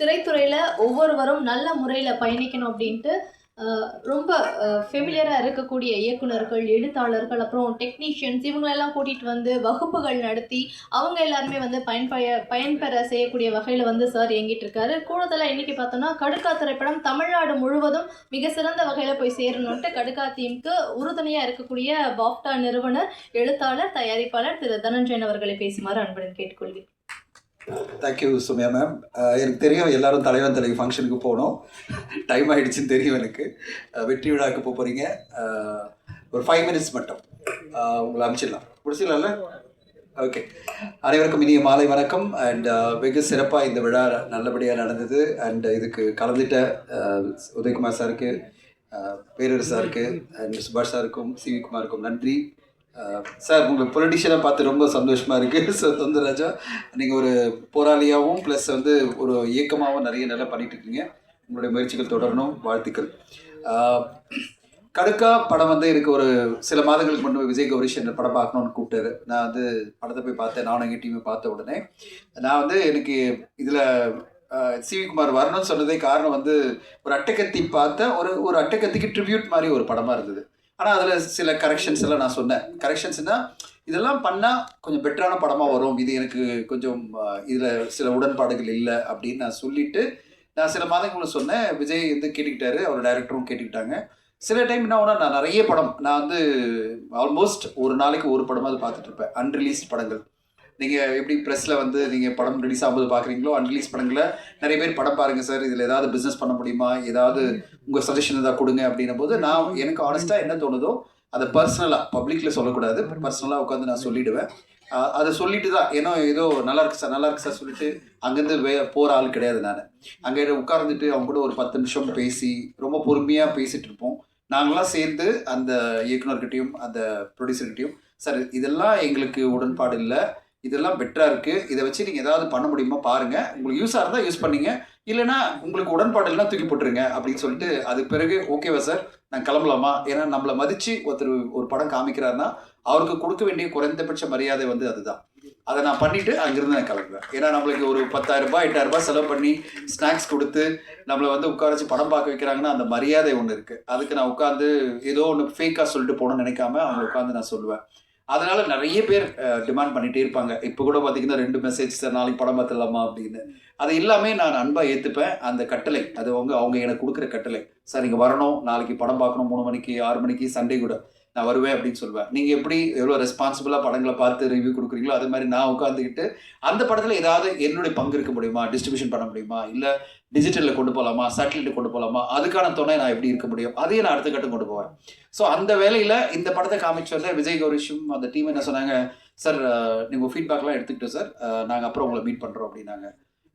திரைத்துறையில் ஒவ்வொருவரும் நல்ல முறையில் பயணிக்கணும் அப்படின்ட்டு ரொம்ப ஃபெமிலியராக இருக்கக்கூடிய இயக்குனர்கள் எழுத்தாளர்கள் அப்புறம் டெக்னீஷியன்ஸ் இவங்களெல்லாம் கூட்டிகிட்டு வந்து வகுப்புகள் நடத்தி அவங்க எல்லாருமே வந்து பயன்பய பயன்பெற செய்யக்கூடிய வகையில் வந்து சார் இயங்கிட்டு இருக்காரு கூடுதலாக இன்றைக்கி பார்த்தோம்னா கடுக்கா திரைப்படம் தமிழ்நாடு முழுவதும் மிக சிறந்த வகையில் போய் சேரணுன்ட்டு கடுக்கா தீம்க்கு உறுதுணையாக இருக்கக்கூடிய பாப்டா நிறுவனர் எழுத்தாளர் தயாரிப்பாளர் திரு தனஞ்சயன் அவர்களை பேசுமாறு அன்புடன் கேட்டுக்கொள்கிறேன். தேங்க்யூ சுமியா மேம் எனக்கு தெரியும் எல்லாரும் தலைவன் தலைவி ஃபங்க்ஷனுக்கு போகணும். டைம் ஆயிடுச்சுன்னு தெரியும் எனக்கு. அஹ், வெற்றி விழாவுக்கு போக போகிறீங்க ஒரு ஃபைவ் மினிட்ஸ் மட்டும். அஹ், உங்களை அனுப்பிச்சிடலாம் பிடிச்சிடலாம்ல ஓகே அனைவருக்கும் இனிய மாலை வணக்கம். அண்ட் வெகு சிறப்பாக இந்த விழா நல்லபடியாக நடந்தது. அண்ட் இதுக்கு கலந்துட்ட உதயகுமார் சாருக்கு பேரரசு சாருக்கு அண்ட் சுபாஷ் சாருக்கும் சிவி குமாருக்கும் நன்றி. சார் உங்களுக்கு பொலிட்டிஷியனாக பார்த்து ரொம்ப சந்தோஷமாக இருக்குது சார் தொந்தராஜா நீங்கள் ஒரு போராளியாகவும் ப்ளஸ் வந்து ஒரு இயக்கமாகவும் நிறைய நல்லா பண்ணிகிட்டு இருக்கீங்க. உங்களுடைய முயற்சிகள் தொடரணும். வாழ்த்துக்கள். கடுக்கா படம் வந்து எனக்கு ஒரு சில மாதங்களுக்கு முன்பு விஜய் கௌரிஷ் என்ற படம் பார்க்கணும்னு கூப்பிட்டாரு. நான் வந்து படத்தை போய் பார்த்தேன். நானும் எங்கள் டீமை பார்த்த உடனே நான் வந்து எனக்கு இதில் சிவிகுமார் வரணும்னு சொன்னதே காரணம் வந்து ஒரு அட்டைக்கத்தி பார்த்த ஒரு ஒரு அட்டைக்கத்திக்கு ட்ரிபியூட் மாதிரி ஒரு படமாக இருந்தது. ஆனால் அதில் சில கரெக்ஷன்ஸ் எல்லாம் நான் சொன்னேன். கரெக்ஷன்ஸ்னால் இதெல்லாம் பண்ணால் கொஞ்சம் பெட்டரான படமாக வரும். இது எனக்கு கொஞ்சம் இதில் சில உடன்பாடுகள் இல்லை அப்படின்னு நான் சொல்லிட்டு நான் சில மாதங்களுக்கு சொன்னேன். விஜய் வந்து கேட்டுக்கிட்டாரு. அவர் டைரக்டரும் கேட்டுக்கிட்டாங்க. சில டைம் என்ன ஒன்றா நான் நிறைய படம் நான் வந்து ஆல்மோஸ்ட் ஒரு நாளைக்கு ஒரு படமாவது பார்த்துட்டு இருப்பேன். அன்ரிலீஸ்ட் படங்கள். நீங்கள் எப்படி ப்ரெஸ்ஸில் வந்து நீங்கள் படம் ரிலீஸ் ஆகும்போது பார்க்குறீங்களோ அன்ரிலீஸ் படங்களை நிறைய பேர் படம் பாருங்கள் சார் இதில் ஏதாவது பிஸ்னஸ் பண்ண முடியுமா? ஏதாவது உங்கள் சஜஷன் ஏதாவது கொடுங்க அப்படின்னும் போது நான் எனக்கு ஆனஸ்ட்டாக என்ன தோணுதோ அதை பர்சனலாக பப்ளிக்கில் சொல்லக்கூடாது பர்சனலாக உட்காந்து நான் சொல்லிடுவேன். அதை சொல்லிட்டு தான் ஏன்னா ஏதோ நல்லா இருக்கு சார் நல்லா இருக்கு சார் சொல்லிட்டு அங்கேருந்து வே போகிற ஆள் கிடையாது நான். அங்கே உட்கார்ந்துட்டு அவங்க கூட ஒரு பத்து நிமிஷம் பேசி ரொம்ப பொறுமையாக பேசிகிட்டு இருப்போம். நாங்களாம் சேர்ந்து அந்த இயக்குனர்கிட்டையும் அந்த ப்ரொடியூசர்கிட்டையும் சார் இதெல்லாம் எங்களுக்கு உடன்பாடு இல்லை. இதெல்லாம் பெட்டராக இருக்குது இதை வச்சு நீங்கள் ஏதாவது பண்ண முடியுமா பாருங்கள் உங்களுக்கு யூஸாக இருந்தால் யூஸ் பண்ணிங்க. இல்லைன்னா உங்களுக்கு உடன்பாடு தூக்கி போட்டுருங்க அப்படின்னு சொல்லிட்டு அதுக்கு பிறகு ஓகேவா சார் நான் கிளம்பலாமா? ஏன்னா நம்மளை மதித்து ஒருத்தர் ஒரு படம் காமிக்கிறாருன்னா அவருக்கு கொடுக்க வேண்டிய குறைந்தபட்ச மரியாதை வந்து அதுதான். அதை நான் பண்ணிட்டு அங்கிருந்து நான் கிளம்புவேன். ஏன்னா நம்மளுக்கு ஒரு பத்தாயிரரூபா எட்டாயிரரூபா செலவு பண்ணி ஸ்நாக்ஸ் கொடுத்து நம்மளை வந்து உட்கார வச்சு படம் பார்க்க வைக்கிறாங்கன்னா அந்த மரியாதை ஒன்று இருக்குது அதுக்கு நான் உட்காந்து ஏதோ ஒன்று ஃபேக்காக சொல்லிட்டு போகணும்னு நினைக்காம அவங்க உட்காந்து நான் சொல்லுவேன். அதனால நிறைய பேர் டிமாண்ட் பண்ணிட்டே இருப்பாங்க. இப்போ கூட பார்த்தீங்கன்னா ரெண்டு மெசேஜ் சார் நாளைக்கு படம் பார்த்துடலாமா? அப்படின்னு. அது எல்லாமே நான் அன்பாக ஏற்றுப்பேன் அந்த கட்டளை அது அவங்க அவங்க எனக்கு கொடுக்குற கட்டளை. சார் நீங்கள் வரணும். நாளைக்கு படம் பார்க்கணும். மூணு மணிக்கு ஆறு மணிக்கு சண்டே கூட. நான் வருவேன் அப்படின்னு சொல்லுவேன். நீங்கள் எப்படி எவ்வளோ ரெஸ்பான்சிபிளாக படங்களை பார்த்து ரிவ்யூ கொடுக்குறீங்களோ அது மாதிரி நான் உட்காந்துக்கிட்டு அந்த படத்தில் ஏதாவது என்னுடைய பங்கு இருக்க முடியுமா? டிஸ்ட்ரிபியூஷன் பண்ண முடியுமா? இல்லை டிஜிட்டலில் கொண்டு போகலாமா சேட்டலைட் கொண்டு போகலாமா அதுக்கான துணை நான் எப்படி இருக்க முடியும்? அதையும் நான் அடுத்த கட்டம் கொண்டு போவேன். ஸோ அந்த வேலையில் இந்த படத்தை காமிச்சோன்னே விஜய் கௌரிஷும் அந்த டீம் என்ன சொன்னாங்க சார் நீங்கள் ஃபீட்பேக்லாம் எடுத்துக்கிட்டோம் சார் நாங்கள் அப்புறம் உங்களை மீட் பண்ணுறோம் அப்படின்னாங்க.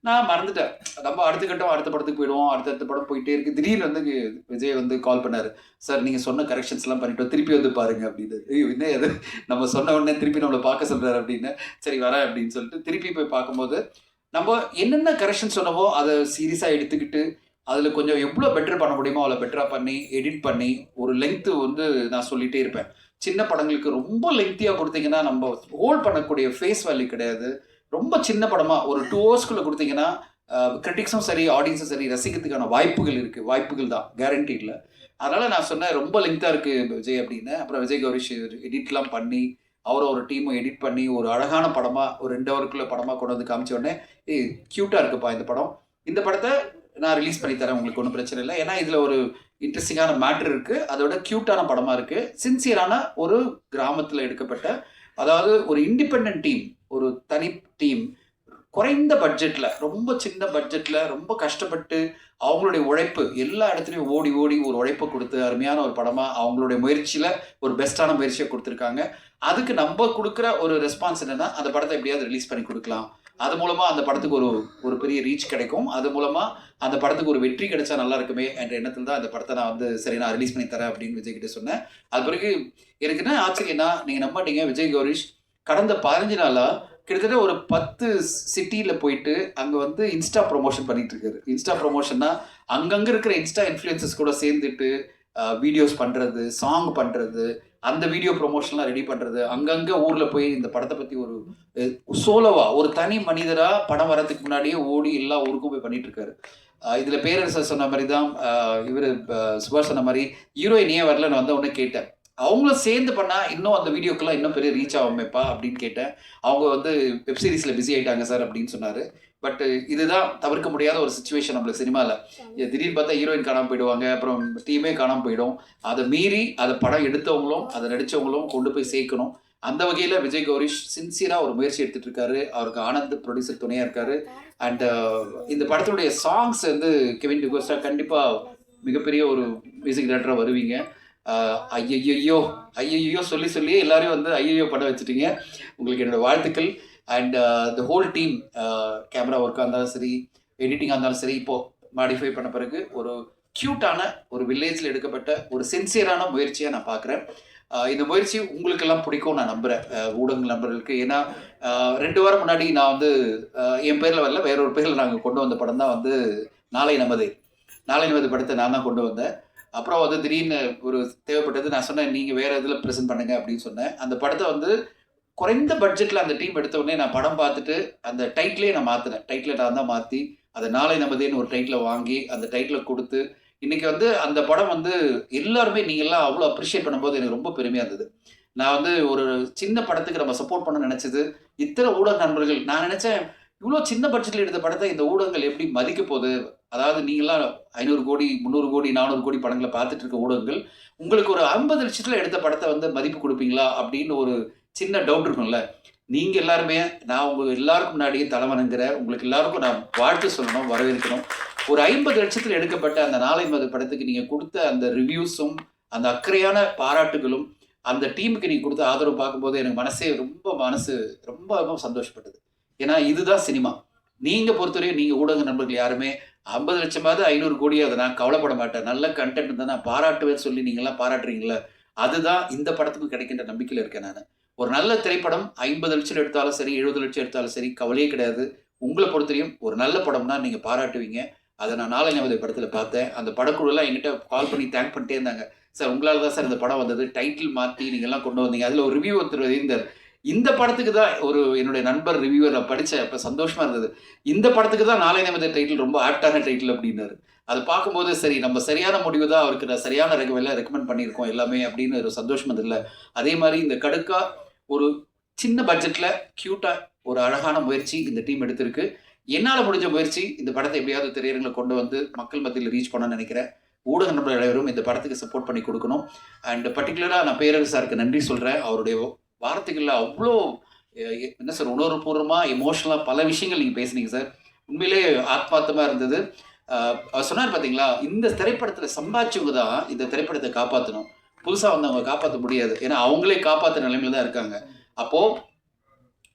நான் மறந்துட்டேன். நம்ம அடுத்த கட்டம் அடுத்த படத்துக்கு போயிடுவோம். அடுத்தடுத்த படம் போயிட்டே இருக்கு. திடீர்னு வந்து விஜய் வந்து கால் பண்ணாரு. சார் நீங்கள் சொன்ன கரெக்ஷன்ஸ்லாம் பண்ணிட்டோம். திருப்பி வந்து பாருங்க அப்படின்னு. ஐயோ என்ன அது நம்ம சொன்ன உடனே திருப்பி நம்மளை பார்க்க சொல்றாரு அப்படின்னு. சரி வரேன் அப்படின்னு சொல்லிட்டு திருப்பி போய் பார்க்கும்போது நம்ம என்னென்ன கரெக்ஷன் சொன்னவோ அதை சீரியஸாக எடுத்துக்கிட்டு அதில் கொஞ்சம் எவ்வளோ பெட்டர் பண்ண முடியுமோ அவ்வளோ பெட்டராக பண்ணி எடிட் பண்ணி ஒரு லென்த்து வந்து நான் சொல்லிகிட்டே இருப்பேன். சின்ன படங்களுக்கு ரொம்ப லெங்க்த்தியாக கொடுத்தீங்கன்னா நம்ம ஹோல்ட் பண்ணக்கூடிய ஃபேஸ் வேல்யூ கிடையாது. ரொம்ப சின்ன படமாக ஒரு டூ ஹவர்ஸ்க்குள்ளே கொடுத்தீங்கன்னா கிரிட்டிக்ஸும் சரி ஆடியன்ஸும் சரி ரசிக்கிறதுக்கான வாய்ப்புகள் இருக்குது வாய்ப்புகள் தான். கேரண்டி இல்லை அதனால் நான் சொன்னேன் ரொம்ப லிங்க்டாக இருக்குது விஜய் அப்படின்னு. அப்புறம் விஜய் கௌரிஷ் எடிட்லாம் பண்ணி அவரை ஒரு டீமும் எடிட் பண்ணி ஒரு அழகான படமாக ஒரு ரெண்டு ஹவருக்குள்ளே படமாக கொண்டு வந்து காமிச்ச உடனே ஏ க்யூட்டாக இருக்குப்பா இந்த படம். இந்த படத்தை நான் ரிலீஸ் பண்ணி தரேன் உங்களுக்கு ஒன்றும் பிரச்சனை இல்லை. ஏன்னா இதில் ஒரு இன்ட்ரெஸ்டிங்கான மேட்ரு இருக்குது அதோட க்யூட்டான படமாக இருக்குது சின்சியரான ஒரு கிராமத்தில் எடுக்கப்பட்ட அதாவது ஒரு இண்டிபெண்ட் டீம் ஒரு தனி டீம் குறைந்த பட்ஜெட்டில் ரொம்ப சின்ன பட்ஜெட்டில் ரொம்ப கஷ்டப்பட்டு அவங்களுடைய உழைப்பு எல்லா இடத்துலையும் ஓடி ஓடி ஒரு உழைப்பை கொடுத்து அருமையான ஒரு படமாக அவங்களுடைய முயற்சியில் ஒரு பெஸ்ட்டான முயற்சியை கொடுத்துருக்காங்க. அதுக்கு நம்ம கொடுக்குற ஒரு ரெஸ்பான்ஸ் என்னென்னா அந்த படத்தை எப்படியாவது ரிலீஸ் பண்ணி கொடுக்கலாம். அது மூலமாக அந்த படத்துக்கு ஒரு ஒரு பெரிய ரீச் கிடைக்கும். அது மூலமாக அந்த படத்துக்கு ஒரு வெற்றி கிடைச்சா நல்லா இருக்குமே என்ற எண்ணத்தில் தான் அந்த படத்தை நான் வந்து சரி நான் ரிலீஸ் பண்ணி தரேன் அப்படின்னு விஜய் கிட்ட சொன்னேன். அது பிறகு எனக்கு என்ன ஆச்சரியம்னா நீங்கள் நம்ப மாட்டீங்க விஜய் கௌரிஷ் கடந்த பதினஞ்சு நாளாக கிட்டத்தட்ட ஒரு பத்து சிட்டியில் போயிட்டு அங்கே வந்து இன்ஸ்டா ப்ரொமோஷன் பண்ணிட்டு இருக்காரு இன்ஸ்டா ப்ரொமோஷன்னா அங்கங்கே இருக்கிற இன்ஸ்டா இன்ஃப்ளூயன்சஸ் கூட சேர்ந்துட்டு வீடியோஸ் பண்ணுறது சாங் பண்ணுறது அந்த வீடியோ ப்ரொமோஷன்லாம் ரெடி பண்ணுறது அங்கங்கே ஊரில் போய் இந்த படத்தை பற்றி ஒரு சோலோவா ஒரு தனி மனிதராக படம் வரதுக்கு முன்னாடியே ஓடி எல்லா ஊருக்கும் போய் பண்ணிட்டு இருக்காரு இதில் இதுல பேரரசர் சொன்ன மாதிரி தான் இவர் சுபாஷ் சொன்ன மாதிரி ஹீரோயின் ஏன் வரல நான் வந்து ஒன்று கேட்டேன். அவங்களும் சேர்ந்து பண்ணா இன்னும் அந்த வீடியோக்கெல்லாம் இன்னும் பெரிய ரீச் ஆகுமேப்பா அப்படின்னு கேட்டேன். அவங்க வந்து வெப் சீரிஸ்ல பிஸி ஆயிட்டாங்க சார் அப்படின்னு சொன்னாரு. பட் இதுதான் தவிர்க்க முடியாத ஒரு சுச்சுவேஷன் நம்மளுக்கு சினிமாவில் திடீர்னு பார்த்தா ஹீரோயின் காணாமல் போயிடுவாங்க. அப்புறம் டீமே காணாமல் போயிடும். அதை மீறி அதை படம் எடுத்தவங்களும் அதை நடித்தவங்களும் கொண்டு போய் சேர்க்கணும். அந்த வகையில் விஜய் கௌரிஷ் சின்சியராக ஒரு முயற்சி எடுத்துட்டு இருக்காரு. அவருக்கு ஆனந்த் ப்ரொடியூசர் துணையாக இருக்காரு. அண்ட் இந்த படத்துடைய சாங்ஸ் வந்து கெவின் டிகோஸ்டா கண்டிப்பாக மிகப்பெரிய ஒரு மியூசிக் டேரக்டராக வருவீங்க. ஐயையோ ஐயையோ சொல்லி சொல்லி எல்லாரையும் வந்து ஐயையோ படம் வச்சுட்டீங்க. உங்களுக்கு என்னோடய வாழ்த்துக்கள். And the whole team camera ஒர்க்காக இருந்தாலும் சரி எடிட்டிங்காக இருந்தாலும் சரி இப்போது மாடிஃபை பண்ண பிறகு ஒரு க்யூட்டான ஒரு வில்லேஜில் எடுக்கப்பட்ட ஒரு சின்சியரான முயற்சியாக நான் பார்க்குறேன். இந்த முயற்சி உங்களுக்கெல்லாம் பிடிக்கும் நான் நம்புகிறேன் ஊடக நண்பர்களுக்கு. ஏன்னா ரெண்டு வாரம் முன்னாடி நான் வந்து என் பேரில் வரல வேற ஒரு பேரில் நாங்கள் கொண்டு வந்த படம் தான் வந்து நாளை நமது. நாளை நமது படத்தை நான் தான் கொண்டு வந்தேன். அப்புறம் வந்து திடீர்னு ஒரு தேவைப்பட்டது நான் சொன்னேன் நீங்கள் வேற இதில் ப்ரெசென்ட் பண்ணுங்க அப்படின்னு சொன்னேன். அந்த படத்தை வந்து குறைந்த பட்ஜெட்டில் அந்த டீம் எடுத்த உடனே நான் படம் பார்த்துட்டு அந்த டைட்டிலே நான் மாற்றினேன் டைட்டிலை நான் தான் மாற்றி அதை நாளை நமதேன்னு ஒரு டைட்டிலை வாங்கி அந்த டைட்டிலை கொடுத்து இன்னைக்கு வந்து அந்த படம் வந்து எல்லாருமே நீங்கள்லாம் அவ்வளோ அப்ரிஷியேட் பண்ணும்போது எனக்கு ரொம்ப பெருமையாக இருந்தது. நான் வந்து ஒரு சின்ன படத்துக்கு நம்ம சப்போர்ட் பண்ண நினச்சது இத்தனை ஊடக நண்பர்கள் நான் நினச்சேன் இவ்வளோ சின்ன பட்ஜெட்டில் எடுத்த படத்தை இந்த ஊடகங்கள் எப்படி மதிக்க போகுது? அதாவது நீங்களாம் ஐநூறு கோடி முந்நூறு கோடி நானூறு கோடி படங்களை பார்த்துட்டு இருக்க ஊடகங்கள் உங்களுக்கு ஒரு ஐம்பது லட்சத்தில் எடுத்த படத்தை வந்து மதிப்பு கொடுப்பீங்களா? அப்படின்னு ஒரு சின்ன டவுட் இருக்கும்ல. நீங்கள் எல்லாருமே நான் உங்கள் எல்லாருக்கும் முன்னாடியே தலைவனுங்கிற உங்களுக்கு எல்லாருக்கும் நான் வாழ்த்து சொல்லணும் வரவேற்கணும். ஒரு ஐம்பது லட்சத்தில் எடுக்கப்பட்ட அந்த நாளை மது படத்துக்கு நீங்கள் கொடுத்த அந்த ரிவ்யூஸும் அந்த அக்கறையான பாராட்டுகளும் அந்த டீமுக்கு நீங்கள் கொடுத்த ஆதரவு பார்க்கும்போது எனக்கு மனசே ரொம்ப மனசு ரொம்ப ரொம்ப சந்தோஷப்பட்டது. ஏன்னா இதுதான் சினிமா. நீங்க பொறுத்தவரையும் நீங்க ஊடக நண்பர்கள் யாருமே ஐம்பது லட்சமாவது ஐநூறு கோடியாவது நான் கவலைப்பட மாட்டேன். நல்ல கண்டென்ட் இருந்தால் நான் பாராட்டுவேன் சொல்லி நீங்களாம் பாராட்டுறீங்களா அதுதான் இந்த படத்துக்கும் கிடைக்கின்ற நம்பிக்கையில் இருக்கேன் நான். ஒரு நல்ல திரைப்படம் ஐம்பது லட்சம் எடுத்தாலும் சரி எழுபது லட்சம் எடுத்தாலும் சரி கவலையே கிடையாது. உங்களை பொறுத்தவரையும் ஒரு நல்ல படம்னா நீங்கள் பாராட்டுவீங்க. அதை நான் நாளை நமது படத்தில் பார்த்தேன். அந்த படக்குழுலாம் என்கிட்ட கால் பண்ணி தேங்க் பண்ணிட்டே இருந்தாங்க. சார் உங்களால் தான் சார் இந்த படம் வந்தது. டைட்டில் மாற்றி நீங்கள்லாம் கொண்டு வந்தீங்க. அதில் ஒரு ரிவ்யூ ஒருத்தர் இருந்தார் இந்த படத்துக்கு தான் ஒரு என்னுடைய நண்பர் ரிவ்யூவர் நான் படித்தேன் அப்போ சந்தோஷமாக இருந்தது. இந்த படத்துக்கு தான் நாளை நமது டைட்டில் ரொம்ப ஆப்டான டைட்டில் அப்படின்னாரு. அதை பார்க்கும்போது சரி நம்ம சரியான முடிவு தான் அவருக்கு நான் சரியான ரெகவெல்லாம் ரெக்கமெண்ட் பண்ணியிருக்கோம் எல்லாமே அப்படின்னு ஒரு சந்தோஷம் இல்லை அதே மாதிரி இந்த கடுக்கா ஒரு சின்ன பட்ஜெட்டில் க்யூட்டாக ஒரு அழகான முயற்சி இந்த டீம் எடுத்திருக்கு. என்னால் முடிஞ்ச முயற்சி இந்த படத்தை எப்படியாவது திரையரங்களை கொண்டு வந்து மக்கள் மத்தியில் ரீச் பண்ண நினைக்கிறேன். ஊடக நண்பர்கள் அனைவரும் இந்த படத்துக்கு சப்போர்ட் பண்ணி கொடுக்கணும். அண்ட் பர்டிகுலராக நான் பேரரசு சாருக்கு நன்றி சொல்கிறேன் அவருடைய வார்த்தைகளில் அவ்வளோ என்ன சார் உணர்வுபூர்வமாக எமோஷனலாக பல விஷயங்கள் நீங்கள் பேசுனீங்க சார். உண்மையிலே ஆத்மார்த்தமாக இருந்தது. அவர் சொன்னார் பார்த்தீங்களா இந்த திரைப்படத்தில் சம்பாதிச்சவங்க தான் இந்த திரைப்படத்தை காப்பாற்றணும் புதுசாக வந்தவங்க காப்பாற்ற முடியாது. ஏன்னா அவங்களே காப்பாற்ற நிலைமையில தான் இருக்காங்க. அப்போது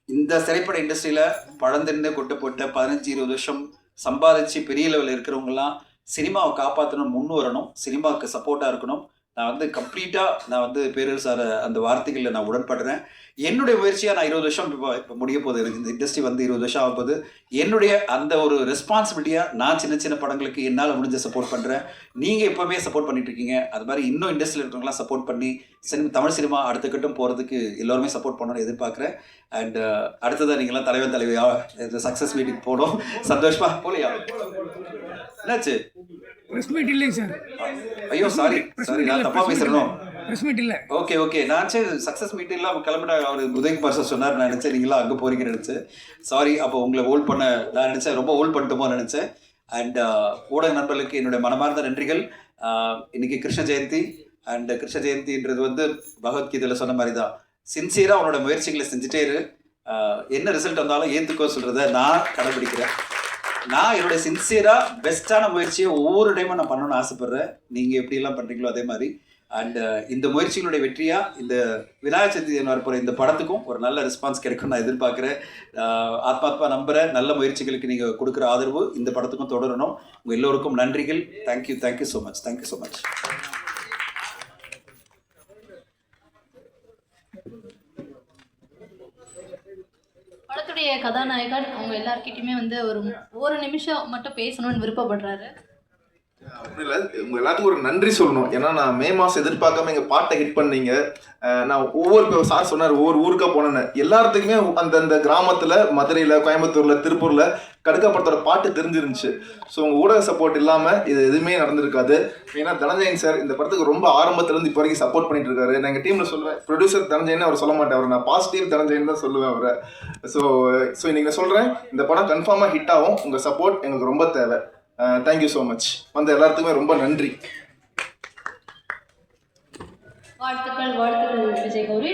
இந்த திரைப்பட இண்டஸ்ட்ரியில் பழந்திருந்து கொட்டு போட்ட பதினஞ்சு இருபது வருஷம் சம்பாதிச்சு பெரிய லெவலில் இருக்கிறவங்கலாம் சினிமாவை காப்பாற்றணும் முன் வரணும் சினிமாவுக்கு சப்போர்ட்டாக இருக்கணும். நான் வந்து கம்ப்ளீட்டாக நான் வந்து பேரர் சார் அந்த வார்த்தைகளில் நான் உடன்படுறேன். என்னுடைய முயற்சியாக நான் இருபது வருஷம் இப்போ இப்போ முடிய போகுது. எனக்கு இந்த இண்டஸ்ட்ரி வந்து இருபது வருஷம் ஆக போகுது. என்னுடைய அந்த ஒரு ரெஸ்பான்சிபிலிட்டியாக நான் சின்ன சின்ன படங்களுக்கு என்னால் முடிஞ்ச சப்போர்ட் பண்ணுறேன் நீங்கள் எப்போவுமே சப்போர்ட் பண்ணிட்டு இருக்கீங்க. அது மாதிரி இன்னும் இண்டஸ்ட்ரியில் இருக்கிறவங்களாம் சப்போர்ட் பண்ணி சினிமா தமிழ் சினிமா அடுத்த கட்டம் போகிறதுக்கு எல்லோருமே சப்போர்ட் பண்ணணும்னு எதிர்பார்க்குறேன். அண்ட் uh, அடுத்ததாக நீங்களாம் தலைவன் தலைவியாக இந்த சக்ஸஸ் மீட்டிங் போகணும். சந்தோஷமா போலியா என்னாச்சு? இல்லைங்க சார். ஐயோ சாரி சாரி நான் தப்பா பேசுறேனோ? ப்ரெஸ் மீட் இல்லை. ஓகே ஓகே நான் சரி சக்ஸஸ் மீட்டிங்லாம் கிளம்பிட்ட அவர் உதயகுமார் சார் சொன்னார் நான் நினச்சேன். நீங்களாம் அங்கே போறீங்கன்னு நினச்சேன். சாரி அப்போ உங்களை ஹோல்ட் பண்ண நான் நினச்சேன் ரொம்ப ஹோல்ட் பண்ணிட்டோமோ நினச்சேன். அண்ட் ஊடக நண்பர்களுக்கு என்னுடைய மனமார்ந்த நன்றிகள். Uh, இன்னைக்கு கிருஷ்ண ஜெயந்தி அண்ட் கிருஷ்ண ஜெயந்தின்றது வந்து பகவத்கீதையில் சொன்ன மாதிரி தான் சின்சியராக உன்னோட முயற்சிகளை செஞ்சுட்டே இரு. Uh, என்ன ரிசல்ட் வந்தாலும் ஏற்றுக்கோ சொல்கிறத நான் கடைபிடிக்கிறேன். நான் என்னோட சின்சியராக பெஸ்ட்டான முயற்சியை ஒவ்வொரு டைமும் நான் பண்ணணும்னு ஆசைப்பட்றேன். நீங்கள் எப்படியெல்லாம் பண்ணுறீங்களோ அதே மாதிரி. அண்ட் uh, இந்த முயற்சிகளுடைய வெற்றியா இந்த விநாயகர் சதுர்த்தி வரப்போற இந்த படத்துக்கும் ஒரு நல்ல ரெஸ்பான்ஸ் கிடைக்கும் நான் எதிர்பார்க்குறேன். ஆத்மாத்மா நம்புகிறேன் நல்ல முயற்சிகளுக்கு நீங்கள் கொடுக்குற ஆதரவு இந்த படத்துக்கும் தொடரணும். உங்க எல்லோருக்கும் நன்றிகள். Thank you thank you so much thank you so much படத்துடைய கதாநாயகன் அவங்க எல்லார்கிட்டயுமே வந்து ஒரு ஒரு நிமிஷம் மட்டும் பேசணும்னு விருப்பப்படுறாரு. உங்க எல்லாத்துக்கும் ஒரு நன்றி சொல்லணும். ஏன்னா நான் மே மாசம் எதிர்பார்க்காம எங்க பாட்டை ஹிட் பண்ணீங்க. நான் ஒவ்வொரு சார் சொன்னார் ஒவ்வொரு ஊருக்கா போனேன்னு. எல்லாத்துக்குமே அந்தந்த கிராமத்துல மதுரையில கோயம்புத்தூர்ல திருப்பூர்ல கடுக்காப்படத்தோட பாட்டு தெரிஞ்சிருந்துச்சு. ஸோ உங்க ஊடக சப்போர்ட் இல்லாம இது எதுவுமே நடந்திருக்காது. ஏன்னா தனஞ்சயன் சார் இந்த படத்துக்கு ரொம்ப ஆரம்பத்துல இருந்து இப்போ வரைக்கும் சப்போர்ட் பண்ணிட்டு இருக்காரு நான் எங்க டீம்ல சொல்றேன் ப்ரொடியூசர் தனஞ்சயன் அவர் சொல்ல மாட்டேன் அவர் நான் பாசிட்டிவ் தனஞ்சயன் தான் சொல்லுவேன் அவரை. ஸோ ஸோ இன்னைக்கு நான் சொல்றேன் இந்த படம் கன்ஃபார்மா ஹிட் ஆகும். உங்க சப்போர்ட் எங்களுக்கு ரொம்ப தேவை. தேங்க்யூ ஸோ மச் வந்த எல்லாத்துக்குமே ரொம்ப நன்றி. வாழ்த்துக்கள் வாழ்த்துக்கள் விஜய் கௌரி